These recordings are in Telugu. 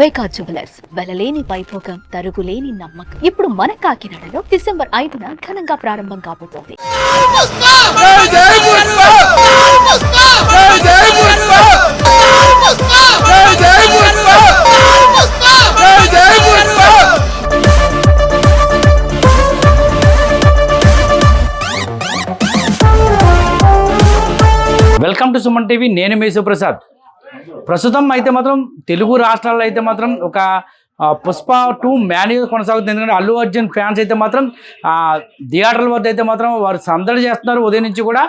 వైకా జ్యువెలర్స్ వెలలేని వైభోగం తరుగులేని నమ్మకం. ఇప్పుడు మన కాకినాడలో డిసెంబర్ ఐదున ఘనంగా ప్రారంభం కాబోతోంది. వెల్కమ్ టు సుమన్ టీవీ నేను మీ సుప్రసాద్. ప్రస్తుతం అయితే మాత్రం తెలుగు రాష్ట్రాల్లో అయితే మాత్రం ఒక పుష్ప టూ మ్యాన్యూ కొనసాగుతుంది. ఎందుకంటే అల్లు అర్జున్ ఫ్యాన్స్ అయితే మాత్రం థియేటర్ల వద్ద అయితే మాత్రం వారు సందడి చేస్తున్నారు. ఉదయం నుంచి కూడా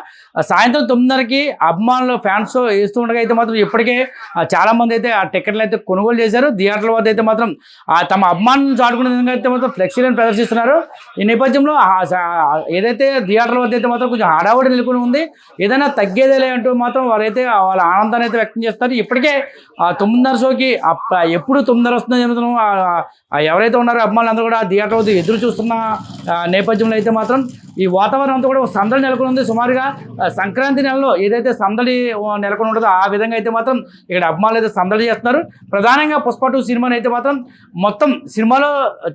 సాయంత్రం తొమ్మిదిన్నరకి అభిమానులు ఫ్యాన్స్ వేస్తూ ఉండగా అయితే మాత్రం ఇప్పటికే చాలామంది చాలా మంది అయితే ఆ టికెట్లు అయితే కొనుగోలు చేశారు. థియేటర్ల వద్ద అయితే మాత్రం ఆ, తమ అభిమానులను చాటుకునే విధంగా అయితే మాత్రం ఫ్లెక్సీలను ప్రదర్శిస్తున్నారు. ఈ నేపథ్యంలో ఏదైతే థియేటర్ల వద్ద అయితే మాత్రం కొంచెం హడావుడి నెలకొని ఉంది ఏదైనా తగ్గేదేలే అంటూ మాత్రం వారైతే వాళ్ళ ఆనందాన్ని అయితే వ్యక్తం చేస్తారు ఇప్పటికే ఆ తొమ్మిదిన్నర షోకి అప్ప- ఎప్పుడు తొమ్మిదిన్నర వస్తుందో చెబుతున్నాం ఎవరైతే ఉన్నారో అభిమానులు అందరూ కూడా థియేటర్ ఎదురు చూస్తున్న ఆ, నేపథ్యంలో అయితే మాత్రం ఈ వాతావరణం అంతా కూడా ఒక సందడి నెలకొని ఉంది. సుమారుగా సంక్రాంతి నెలలో ఏదైతే సందడి నెలకొని ఉంటుందో ఆ విధంగా అయితే మాత్రం ఇక్కడ అభిమానులు అయితే సందడి చేస్తున్నారు. ప్రధానంగా పుష్ప టూ సినిమాని అయితే మాత్రం మొత్తం సినిమాలో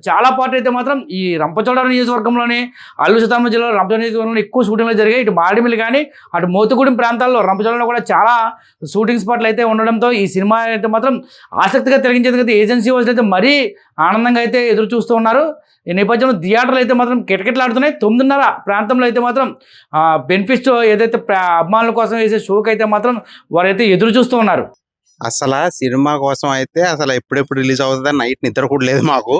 చాలా పార్ట్ అయితే మాత్రం ఈ రంపచోడవరం నియోజకవర్గంలోనే అల్లు సీతారామ జిల్లాలో రంపచోడ నియోజకవర్గంలో ఎక్కువ షూటింగ్లు జరిగాయి. ఇటు మాడిమిల్లి కానీ అటు మోతుగూడెం ప్రాంతాల్లో రంపచోడలో కూడా చాలా షూటింగ్ స్పాట్లు అయితే ఉండడంతో ఈ సినిమా అయితే మాత్రం ఆసక్తిగా తిరిగించేందుకు ఏజెన్సీ వాళ్ళు అయితే మరీ ఆనందంగా అయితే ఎదురు చూస్తూ ఉన్నారు. ఈ నేపథ్యంలో థియేటర్లు అయితే మాత్రం కిటకిటలాడుతున్నాయి. తొమ్మిదిన్నర ప్రాంతంలో అయితే మాత్రం బెనిఫిట్స్ ఏదైతే అభిమానుల కోసం వేసే షోకి అయితే మాత్రం వారైతే ఎదురు చూస్తూ ఉన్నారు. అసలు సినిమా కోసం అయితే అసలు ఎప్పుడెప్పుడు రిలీజ్ అవుతుందని నైట్ నిద్ర కూడా లేదు మాకు.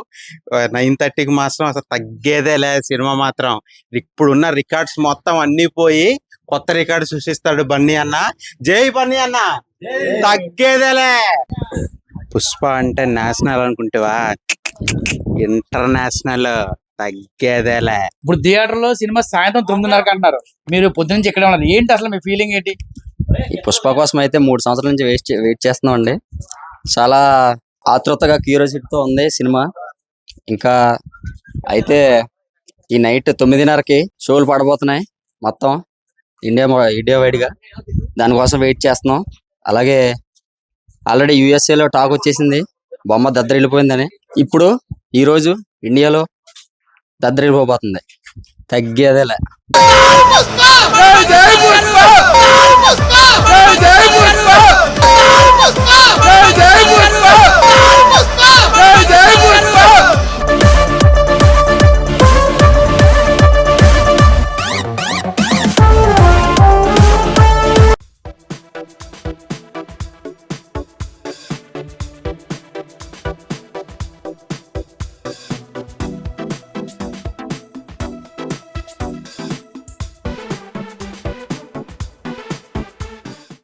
నైన్ థర్టీకి మాత్రం అసలు తగ్గేదే లే సినిమా మాత్రం. ఇప్పుడున్న రికార్డ్స్ మొత్తం అన్ని పోయి కొత్త రికార్డు సృష్టిస్తాడు బన్నీ అన్న. జై బన్నీ అన్న! తగ్గేదేలే పుష్ప అంటే నేషనల్ అనుకుంటేవా? ఇంటర్నేషనల్. తగ్గేదేలే. ఇప్పుడు థియేటర్లో సినిమా సాయంత్రం తొమ్మిదిన్నరకు అంటున్నారు. మీరు పొద్దున్న నుంచి ఇక్కడే ఉన్నారు. ఏంటి అసలు మీ ఫీలింగ్ ఏంటి? ఈ పుష్ప కోసం అయితే మూడు సంవత్సరాల నుంచి వెయిట్ వెయిట్ చేస్తున్నాం అండి చాలా ఆతృతగా క్యూరియాసిటీతో ఉంది సినిమా. ఇంకా అయితే ఈ నైట్ తొమ్మిదిన్నరకి షోలు పడబోతున్నాయి మొత్తం. ఇండియా ఇండియా వైడ్గా దానికోసం వెయిట్ చేస్తున్నాం. అలాగే ఆల్రెడీ లో టాక్ వచ్చేసింది. బొమ్మ దద్దరిల్లిపోయిందని. ఇప్పుడు ఈ రోజు ఇండియాలో దద్దరిల్లిపోబోతుంది తగ్గేదేలే. జై జై